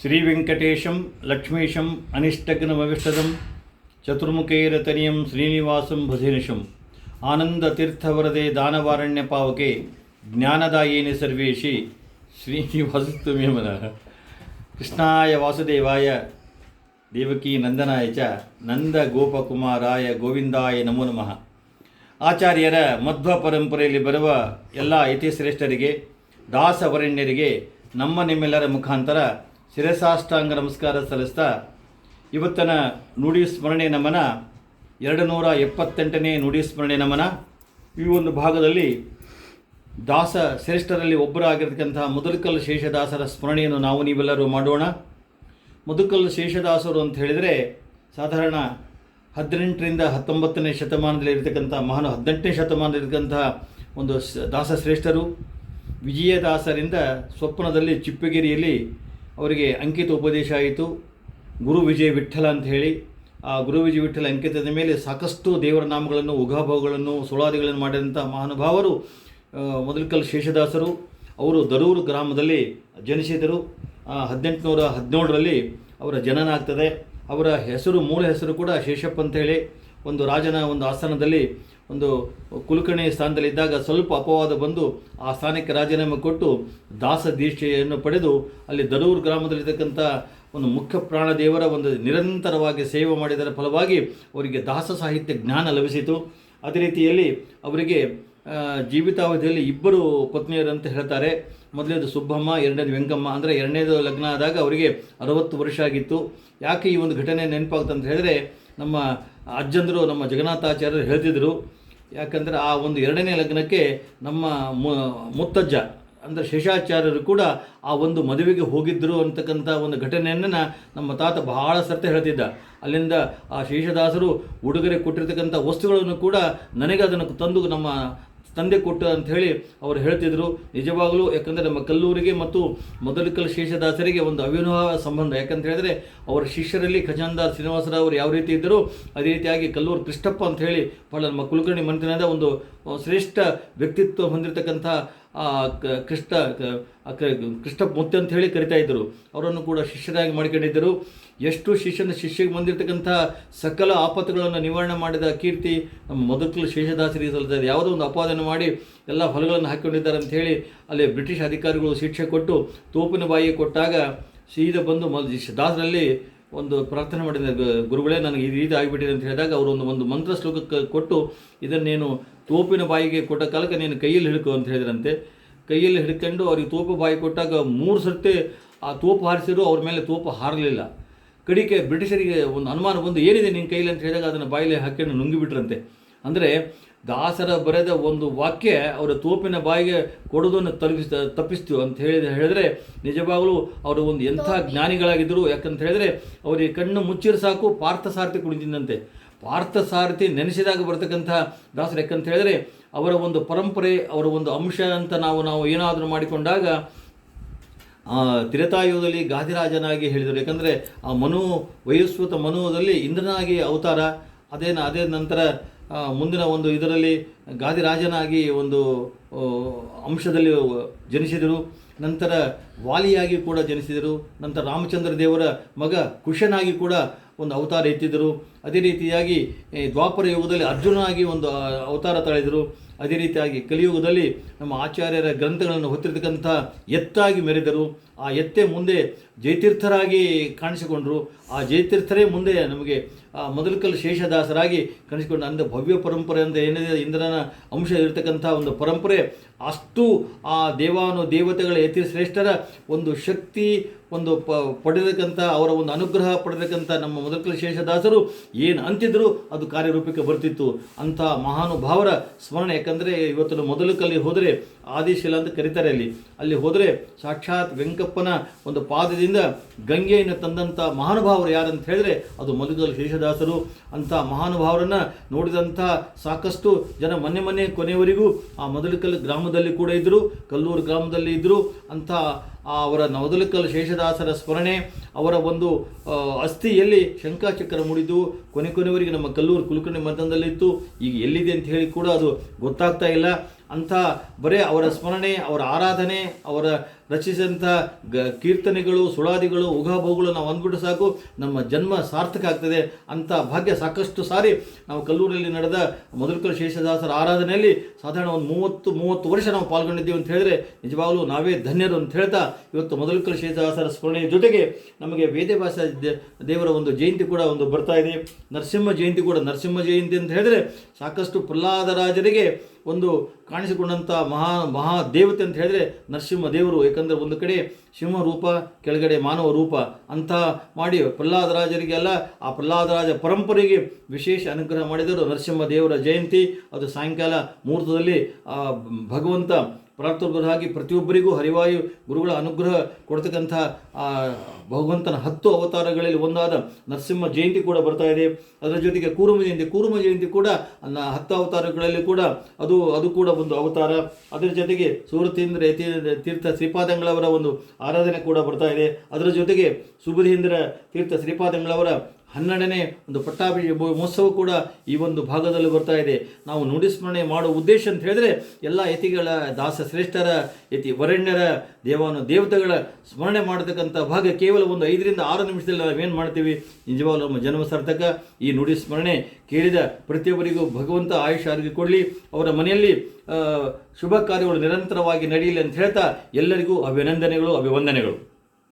ಶ್ರೀವೆಂಕಟೇಶಂ ಲಕ್ಷ್ಮೀಶಂ ಅನಿಷ್ಟಗ್ನಮವಿಷ್ಟದಂ ಚತುರ್ಮುಖೈರತನಿಯಂ ಶ್ರೀನಿವಾಸಂ ಭಜನಿಷಂ ಆನಂದತೀರ್ಥವರದೆ ದಾನವಾರಣ್ಯ ಪಾವಕೆ ಜ್ಞಾನದಾಯೇನೆ ಸರ್ವೇಶಿ ಶ್ರೀನಿವಾಸಸ್ತು ಮೇ ಮನಃ ಕೃಷ್ಣಾಯ ವಾಸುದೇವಾಯ ದೇವಕಿ ನಂದನಾಯ ಚ ನಂದ ಗೋಪಕುಮಾರಾಯ ಗೋವಿಂದಾಯ ನಮೋ ನಮಃ ಆಚಾರ್ಯರ ಮಧ್ವ ಪರಂಪರೆಯಲ್ಲಿ ಬರುವ ಎಲ್ಲ ಯತಿಶ್ರೇಷ್ಠರಿಗೆ, ದಾಸವರಣ್ಯರಿಗೆ, ನಮ್ಮ ನಿಮ್ಮೆಲ್ಲರ ಮುಖಾಂತರ ಶಿರಸಾಷ್ಟಾಂಗ ನಮಸ್ಕಾರ ಸಲ್ಲಿಸ್ತಾ ಇವತ್ತಿನ ನುಡಿ ಸ್ಮರಣೆ ನಮನ ಎರಡು ನೂರ ಎಪ್ಪತ್ತೆಂಟನೇ ನುಡಿ ಸ್ಮರಣೆ ನಮನ. ಈ ಒಂದು ಭಾಗದಲ್ಲಿ ದಾಸ ಶ್ರೇಷ್ಠರಲ್ಲಿ ಒಬ್ಬರಾಗಿರ್ತಕ್ಕಂಥ ಮೊದಲಕಲ್ ಶೇಷದಾಸರ ಸ್ಮರಣೆಯನ್ನು ನಾವು ನೀವೆಲ್ಲರೂ ಮಾಡೋಣ. ಮುದುಕಲ್ ಶೇಷದಾಸರು ಅಂತ ಹೇಳಿದರೆ ಸಾಧಾರಣ ಹದಿನೆಂಟರಿಂದ ಹತ್ತೊಂಬತ್ತನೇ ಶತಮಾನದಲ್ಲಿ ಇರತಕ್ಕಂಥ, ಮಹಾನು ಹದಿನೆಂಟನೇ ಶತಮಾನದಲ್ಲಿರ್ತಕ್ಕಂಥ ಒಂದು ದಾಸ ಶ್ರೇಷ್ಠರು. ವಿಜಯದಾಸರಿಂದ ಸ್ವಪ್ನದಲ್ಲಿ ಚಿಪ್ಪಗಿರಿಯಲ್ಲಿ ಅವರಿಗೆ ಅಂಕಿತ ಉಪದೇಶ ಆಯಿತು. ಗುರು ವಿಜಯ ವಿಠಲ ಅಂತ ಹೇಳಿ, ಆ ಗುರು ವಿಜಯ ವಿಠಲ ಅಂಕಿತದ ಮೇಲೆ ಸಾಕಷ್ಟು ದೇವರ ನಾಮಗಳನ್ನು, ಉಗಾಭಾವಗಳನ್ನು, ಸುಳಾದಿಗಳನ್ನು ಮಾಡಿದಂಥ ಮಹಾನುಭಾವರು ಮೊದಲಕಲ್ ಶೇಷದಾಸರು, ಅವರು ದರೂರು ಗ್ರಾಮದಲ್ಲಿ ಜನಿಸಿದರು. ಹದಿನೆಂಟುನೂರ ಹದಿನೇಳರಲ್ಲಿ ಅವರ ಜನನ ಆಗ್ತದೆ. ಅವರ ಹೆಸರು, ಮೂಲ ಹೆಸರು ಕೂಡ ಶೇಷಪ್ಪ ಅಂತ ಹೇಳಿ, ಒಂದು ರಾಜನ ಒಂದು ಆಸ್ಥಾನದಲ್ಲಿ ಒಂದು ಕುಲಕರ್ಣಿ ಸ್ಥಾನದಲ್ಲಿದ್ದಾಗ ಸ್ವಲ್ಪ ಅಪವಾದ ಬಂದು ಆ ಸ್ಥಾನಕ್ಕೆ ರಾಜೀನಾಮೆ ಕೊಟ್ಟು ದಾಸ ದೀಕ್ಷೆಯನ್ನು ಪಡೆದು ಅಲ್ಲಿ ದರೂರ್ ಗ್ರಾಮದಲ್ಲಿರ್ತಕ್ಕಂಥ ಒಂದು ಮುಖ್ಯ ಪ್ರಾಣ ದೇವರ ಒಂದು ನಿರಂತರವಾಗಿ ಸೇವೆ ಮಾಡಿದರ ಫಲವಾಗಿ ಅವರಿಗೆ ದಾಸ ಸಾಹಿತ್ಯ ಜ್ಞಾನ ಲಭಿಸಿತು. ಅದೇ ರೀತಿಯಲ್ಲಿ ಅವರಿಗೆ ಜೀವಿತಾವಧಿಯಲ್ಲಿ ಇಬ್ಬರು ಪತ್ನಿಯರು ಅಂತ ಹೇಳ್ತಾರೆ. ಮೊದಲನೇದು ಸುಬ್ಬಮ್ಮ, ಎರಡನೇದು ವೆಂಕಮ್ಮ. ಅಂದರೆ ಎರಡನೇದು ಲಗ್ನ ಆದಾಗ ಅವರಿಗೆ ಅರವತ್ತು ವರ್ಷ ಆಗಿತ್ತು. ಯಾಕೆ ಈ ಒಂದು ಘಟನೆ ನೆನಪಾಗುತ್ತೆ ಅಂತ ಹೇಳಿದ್ರೆ, ನಮ್ಮ ಅಜ್ಜಂದರು ನಮ್ಮ ಜಗನ್ನಾಥಾಚಾರ್ಯರು ಹೇಳ್ತಿದ್ದರು ಯಾಕಂದರೆ ಆ ಒಂದು ಎರಡನೇ ಲಗ್ನಕ್ಕೆ ನಮ್ಮ ಮುತ್ತಜ್ಜ, ಅಂದರೆ ಶೇಷಾಚಾರ್ಯರು ಕೂಡ ಆ ಒಂದು ಮದುವೆಗೆ ಹೋಗಿದ್ದರು ಅಂತಕ್ಕಂಥ ಒಂದು ಘಟನೆಯನ್ನು ನಮ್ಮ ತಾತ ಬಹಳ ಸರ್ತಿ ಹೇಳ್ತಿದ್ದ. ಅಲ್ಲಿಂದ ಆ ಶೇಷದಾಸರು ಉಡುಗೊರೆ ಕೊಟ್ಟಿರ್ತಕ್ಕಂಥ ವಸ್ತುಗಳನ್ನು ಕೂಡ ನನಗೆ ಅದನ್ನು ತಂದು ನಮ್ಮ ತಂದೆ ಕೊಟ್ಟ ಹೇಳಿ ಅವರು ಹೇಳ್ತಿದ್ರು. ನಿಜವಾಗಲೂ ಯಾಕಂದರೆ ನಮ್ಮ ಕಲ್ಲೂರಿಗೆ ಮತ್ತು ಮೊದಲಿಕಲ್ ಶೇಷದಾಸರಿಗೆ ಒಂದು ಅವಿನಾವ ಸಂಬಂಧ. ಯಾಕಂತ ಹೇಳಿದ್ರೆ ಅವರ ಶಿಷ್ಯರಲ್ಲಿ ಖಜಾನ್ದಾರ್ ಶ್ರೀನಿವಾಸರಾವ್ ಯಾವ ರೀತಿ ಇದ್ದರು? ಅದೇ ರೀತಿಯಾಗಿ ಕಲ್ಲೂರು ಕೃಷ್ಣಪ್ಪ ಅಂತ ಹೇಳಿ ಬಹಳ ನಮ್ಮ ಕುಲಕರ್ಣಿ ಮಂತ್ರಿನಾದ ಒಂದು ಶ್ರೇಷ್ಠ ವ್ಯಕ್ತಿತ್ವ ಹೊಂದಿರತಕ್ಕಂಥ ಕೃಷ್ಣ, ಕ- ಆ, ಕ- ಕೃಷ್ಣಪ್ಪ ಮುತ್ತೆ ಅಂತ ಹೇಳಿ ಕರಿತಾ ಇದ್ದರು. ಅವರನ್ನು ಕೂಡ ಶಿಷ್ಯರಾಗಿ ಮಾಡಿಕೊಂಡಿದ್ದರು. ಎಷ್ಟು ಶಿಷ್ಯನ ಶಿಷ್ಯಗೆ ಬಂದಿರತಕ್ಕಂಥ ಸಕಲ ಆಪತ್ತುಗಳನ್ನು ನಿವಾರಣೆ ಮಾಡಿದ ಕೀರ್ತಿ ನಮ್ಮ ಮೊದಲು ಶೇಷದಾಸರಿಗೆ ಸಲ್ಲಿಸಿದ್ದಾರೆ ಯಾವುದೋ ಒಂದು ಅಪವಾದನ ಮಾಡಿ ಎಲ್ಲ ಹೊಲಗಳನ್ನು ಹಾಕಿಕೊಂಡಿದ್ದಾರೆ ಅಂತ ಹೇಳಿ ಅಲ್ಲಿ ಬ್ರಿಟಿಷ್ ಅಧಿಕಾರಿಗಳು ಶಿಕ್ಷೆ ಕೊಟ್ಟು ತೋಪಿನ ಬಾಯಿಗೆ ಕೊಟ್ಟಾಗ ಸೀದಾ ಬಂದು ದಾಸರಲ್ಲಿ ಒಂದು ಪ್ರಾರ್ಥನೆ ಮಾಡಿದ ಗುರುಗಳೇ, ನನಗೆ ಈ ರೀತಿ ಆಗಿಬಿಟ್ಟಿದೆ ಅಂತ ಹೇಳಿದಾಗ ಅವರು ಒಂದು ಒಂದು ಮಂತ್ರ ಶ್ಲೋಕಕ್ಕೆ ಕೊಟ್ಟು ಇದನ್ನೇನು ತೋಪಿನ ಬಾಯಿಗೆ ಕೊಟ್ಟ ಕಾಲಕ್ಕೆ ನೀನು ಕೈಯಲ್ಲಿ ಹಿಡ್ಕೊ ಅಂತ ಹೇಳಿದ್ರಂತೆ. ಕೈಯಲ್ಲಿ ಹಿಡ್ಕೊಂಡು ಅವ್ರಿಗೆ ತೋಪು ಬಾಯಿ ಕೊಟ್ಟಾಗ ಮೂರು ಸರ್ತಿ ಆ ತೋಪು ಹಾರಿಸಿದ್ರು ಅವ್ರ ಮೇಲೆ ತೋಪು ಹಾರಲಿಲ್ಲ. ಕಡಿಕೆ ಬ್ರಿಟಿಷರಿಗೆ ಒಂದು ಅನುಮಾನ ಬಂದು ಏನಿದೆ ನಿನ್ನ ಕೈಲಿ ಅಂತ ಹೇಳಿದಾಗ ಅದನ್ನು ಬಾಯಿಲೆ ಹಾಕೊಂಡು ನುಂಗಿಬಿಟ್ರಂತೆ. ಅಂದರೆ ದಾಸರ ಬರೆದ ಒಂದು ವಾಕ್ಯ ಅವರ ತೋಪಿನ ಬಾಯಿಗೆ ಕೊಡೋದನ್ನು ತಲುಪಿಸ್ ತಪ್ಪಿಸ್ತು ಅಂತ ಹೇಳಿದ ಹೇಳಿದ್ರೆ ನಿಜವಾಗಲೂ ಅವರು ಒಂದು ಎಂಥ ಜ್ಞಾನಿಗಳಾಗಿದ್ದರು ಯಾಕಂತ ಹೇಳಿದ್ರೆ ಅವರಿಗೆ ಕಣ್ಣು ಮುಚ್ಚಿರು ಸಾಕು ಪಾರ್ಥಸಾರ್ಥಿ ಕುಣಿತಿದ್ದಂತೆ ಪಾರ್ಥಸಾರಥಿ ನೆನೆಸಿದಾಗ ಬರ್ತಕ್ಕಂಥ ದಾಸರು, ಯಾಕಂತ ಹೇಳಿದ್ರೆ ಅವರ ಒಂದು ಪರಂಪರೆ, ಅವರ ಒಂದು ಅಂಶ ಅಂತ ನಾವು ನಾವು ಏನಾದರೂ ಮಾಡಿಕೊಂಡಾಗ ತಿರತಾಯುಗದಲ್ಲಿ ಗಾದಿರಾಜನಾಗಿ ಹೇಳಿದರು. ಯಾಕಂದರೆ ಆ ಮನು ವಯಸ್ವತ ಮನುವದಲ್ಲಿ ಇಂದ್ರನಾಗಿ ಅವತಾರ ಅದೇನ ಅದೇ ನಂತರ ಮುಂದಿನ ಒಂದು ಇದರಲ್ಲಿ ಗಾದಿರಾಜನಾಗಿ ಒಂದು ಅಂಶದಲ್ಲಿ ಜನಿಸಿದರು. ನಂತರ ವಾಲಿಯಾಗಿ ಕೂಡ ಜನಿಸಿದರು. ನಂತರ ರಾಮಚಂದ್ರ ದೇವರ ಮಗ ಕುಶನಾಗಿ ಕೂಡ ಒಂದು ಅವತಾರ ಎತ್ತಿದರು ಅದೇ ರೀತಿಯಾಗಿ ದ್ವಾಪರ ಯುಗದಲ್ಲಿ ಅರ್ಜುನನಾಗಿ ಒಂದು ಅವತಾರ ತಾಳಿದರು. ಅದೇ ರೀತಿಯಾಗಿ ಕಲಿಯುಗದಲ್ಲಿ ನಮ್ಮ ಆಚಾರ್ಯರ ಗ್ರಂಥಗಳನ್ನು ಹೊತ್ತಿರತಕ್ಕಂಥ ಎತ್ತಾಗಿ ಮೆರೆದರು. ಆ ಎತ್ತೆ ಮುಂದೆ ಜಯತೀರ್ಥರಾಗಿ ಕಾಣಿಸಿಕೊಂಡರು. ಆ ಜಯತೀರ್ಥರೇ ಮುಂದೆ ನಮಗೆ ಮೊದಲಕಲ್ ಶೇಷದಾಸರಾಗಿ ಕಾಣಿಸಿಕೊಂಡು ಅಂದರೆ ಭವ್ಯ ಪರಂಪರೆ ಅಂತ ಏನಿದೆ? ಇಂದ್ರನ ಅಂಶ ಇರತಕ್ಕಂಥ ಒಂದು ಪರಂಪರೆ. ಅಷ್ಟು ಆ ದೇವಾನು ದೇವತೆಗಳ ಯತಿ ಶ್ರೇಷ್ಠರ ಒಂದು ಶಕ್ತಿ, ಒಂದು ಪ ಪಡೆದಕ್ಕಂಥ ಅವರ ಒಂದು ಅನುಗ್ರಹ ಪಡೆದಕ್ಕಂಥ ನಮ್ಮ ಮೊದಲಕಲ್ ಶೇಷದಾಸರು ಏನು ಅಂತಿದ್ರು ಅದು ಕಾರ್ಯರೂಪಕ್ಕೆ ಬರ್ತಿತ್ತು. ಅಂಥ ಮಹಾನುಭಾವರ ಸ್ಮರಣೆ ಯಾಕಂದರೆ ಇವತ್ತು ಮೊದಲು ಕಲ್ಲಿ ಹೋದರೆ ಆದಿಶಿಲ ಅಂತ ಕರೀತಾರೆ ಅಲ್ಲಿ. ಅಲ್ಲಿ ಹೋದರೆ ಸಾಕ್ಷಾತ್ ವೆಂಕಪ್ಪನ ಒಂದು ಪಾದದಿಂದ ಗಂಗೆಯನ್ನು ತಂದಂಥ ಮಹಾನುಭಾವರು ಯಾರಂತ ಹೇಳಿದ್ರೆ ಅದು ಮೊದಲು ಶೇಷದಾಸರು. ಅಂಥ ಮಹಾನುಭಾವರನ್ನು ನೋಡಿದಂಥ ಸಾಕಷ್ಟು ಜನ ಮೊನ್ನೆ ಮೊನ್ನೆ ಕೊನೆಯವರೆಗೂ ಆ ಮೊದಲಕಲ್ ಗ್ರಾಮದಲ್ಲಿ ಕೂಡ ಇದ್ದರು ಕಲ್ಲೂರು ಗ್ರಾಮದಲ್ಲಿ ಇದ್ದರು ಅಂಥ ಅವರ ನವದಲಕಲ್ ಶೇಷದಾಸರ ಸ್ಮರಣೆ, ಅವರ ಒಂದು ಅಸ್ಥಿಯಲ್ಲಿ ಶಂಕಾಚಕ್ರ ಮುಡಿದು ಕೊನೆ ಕೊನೆವರೆಗೆ ನಮ್ಮ ಕಲ್ಲೂರು ಕುಲಕರ್ಣಿ ಮಠದಲ್ಲಿತ್ತು. ಈಗ ಎಲ್ಲಿದೆ ಅಂತ ಹೇಳಿ ಕೂಡ ಅದು ಗೊತ್ತಾಗ್ತಾ ಇಲ್ಲ. ಅಂಥ ಬರೇ ಅವರ ಸ್ಮರಣೆ ಅವರ ಆರಾಧನೆ ಅವರ ರಚಿಸಿದಂಥ ಗ ಕೀರ್ತನೆಗಳು, ಸುಳಾದಿಗಳು ಉಗಾಭೋಗಳು ನಾವು ಅಂದ್ಬಿಟ್ಟು ಸಾಕು. ನಮ್ಮ ಜನ್ಮ ಸಾರ್ಥಕ ಆಗ್ತದೆ ಅಂಥ ಭಾಗ್ಯ ಸಾಕಷ್ಟು ಸಾರಿ ನಾವು ಕಲ್ಲೂರಲ್ಲಿ ನಡೆದ ಮಧುಕರ ಶೇಷದಾಸರ ಆರಾಧನೆಯಲ್ಲಿ ಸಾಧಾರಣ ಒಂದು ಮೂವತ್ತು ಮೂವತ್ತು ವರ್ಷ ನಾವು ಪಾಲ್ಗೊಂಡಿದ್ದೀವಿ ಅಂತ ಹೇಳಿದ್ರೆ ನಿಜವಾಗ್ಲೂ ನಾವೇ ಧನ್ಯರು ಅಂತ ಹೇಳ್ತಾ ಇವತ್ತು ಮಧುಕರ ಶೇಷದಾಸರ ಸ್ಮರಣೆಯ ಜೊತೆಗೆ ನಮಗೆ ವೇದ ದೇ- ದೇವರ ಒಂದು ಜಯಂತಿ ಕೂಡ ಒಂದು ಬರ್ತಾ ಇದೆ. ನರಸಿಂಹ ಜಯಂತಿ ಕೂಡ ನರಸಿಂಹ ಜಯಂತಿ ಅಂತ ಹೇಳಿದ್ರೆ ಸಾಕಷ್ಟು ಪ್ರಹ್ಲಾದರಾಜರಿಗೆ ಒಂದು ಕಾಣಿಸಿಕೊಂಡಂಥ ಮಹಾ ಮಹಾ ದೇವತೆ ಅಂತ ಹೇಳಿದ್ರೆ ನರಸಿಂಹ ದೇವರು ಯಾಕಂದರೆ ಒಂದು ಕಡೆ ಸಿಂಹ ರೂಪ ಕೆಳಗಡೆ ಮಾನವ ರೂಪ ಅಂತ ಮಾಡಿ ಪ್ರಹ್ಲಾದರಾಜರಿಗೆಲ್ಲ ಆ ಪ್ರಹ್ಲಾದರಾಜ ಪರಂಪರೆಗೆ ವಿಶೇಷ ಅನುಗ್ರಹ ಮಾಡಿದರು. ನರಸಿಂಹ ದೇವರ ಜಯಂತಿ, ಅದು ಸಾಯಂಕಾಲ ಮುಹೂರ್ತದಲ್ಲಿ ಭಗವಂತ ಪ್ರಾರ್ಥನಾಗಿ ಪ್ರತಿಯೊಬ್ಬರಿಗೂ ಹರಿವಾಯು ಗುರುಗಳ ಅನುಗ್ರಹ ಕೊಡ್ತಕ್ಕಂಥ ಭಗವಂತನ ಹತ್ತು ಅವತಾರಗಳಲ್ಲಿ ಒಂದಾದ ನರಸಿಂಹ ಜಯಂತಿ ಕೂಡ ಬರ್ತಾ ಇದೆ. ಅದರ ಜೊತೆಗೆ ಕೂರ್ಮ ಜಯಂತಿ ಕೂರ್ಮ ಜಯಂತಿ ಕೂಡ ಹತ್ತು ಅವತಾರಗಳಲ್ಲಿ ಕೂಡ ಅದು ಅದು ಕೂಡ ಒಂದು ಅವತಾರ. ಅದರ ಜೊತೆಗೆ ಸೂರತೀಂದ್ರ ತೀರ್ಥ ಶ್ರೀಪಾದಂಗಳವರ ಒಂದು ಆರಾಧನೆ ಕೂಡ ಬರ್ತಾ ಇದೆ. ಅದರ ಜೊತೆಗೆ ಸುಬುಧೇಂದ್ರ ತೀರ್ಥ ಶ್ರೀಪಾದಂಗಳವರ ಹನ್ನೆರಡನೇ ಒಂದು ಪಟ್ಟಾಭಿ ಮಹೋತ್ಸವ ಕೂಡ ಈ ಒಂದು ಭಾಗದಲ್ಲಿ ಬರ್ತಾ ಇದೆ. ನಾವು ನುಡಿಸ್ಮರಣೆ ಮಾಡುವ ಉದ್ದೇಶ ಅಂತ ಹೇಳಿದ್ರೆ ಎಲ್ಲ ಯತಿಗಳ ದಾಸ ಶ್ರೇಷ್ಠರ, ಯತಿ ವರಣ್ಯರ, ದೇವಾನು ದೇವತೆಗಳ ಸ್ಮರಣೆ ಮಾಡತಕ್ಕಂಥ ಭಾಗ ಕೇವಲ ಒಂದು ಐದರಿಂದ ಆರು ನಿಮಿಷದಲ್ಲಿ ನಾವೇನು ಮಾಡ್ತೀವಿ? ನಿಜವಾಗ್ಲೂ ನಮ್ಮ ಜನ್ಮ ಸಾರ್ಥಕ. ಈ ನುಡಿ ಸ್ಮರಣೆ ಕೇಳಿದ ಪ್ರತಿಯೊಬ್ಬರಿಗೂ ಭಗವಂತ ಆಯುಷ್ ಆರೋಗ್ಯ ಕೊಡಲಿ. ಅವರ ಮನೆಯಲ್ಲಿ ಶುಭ ಕಾರ್ಯಗಳು ನಿರಂತರವಾಗಿ ನಡೆಯಲಿ ಅಂತ ಹೇಳ್ತಾ ಎಲ್ಲರಿಗೂ ಅಭಿನಂದನೆಗಳು, ಅಭಿವಂದನೆಗಳು.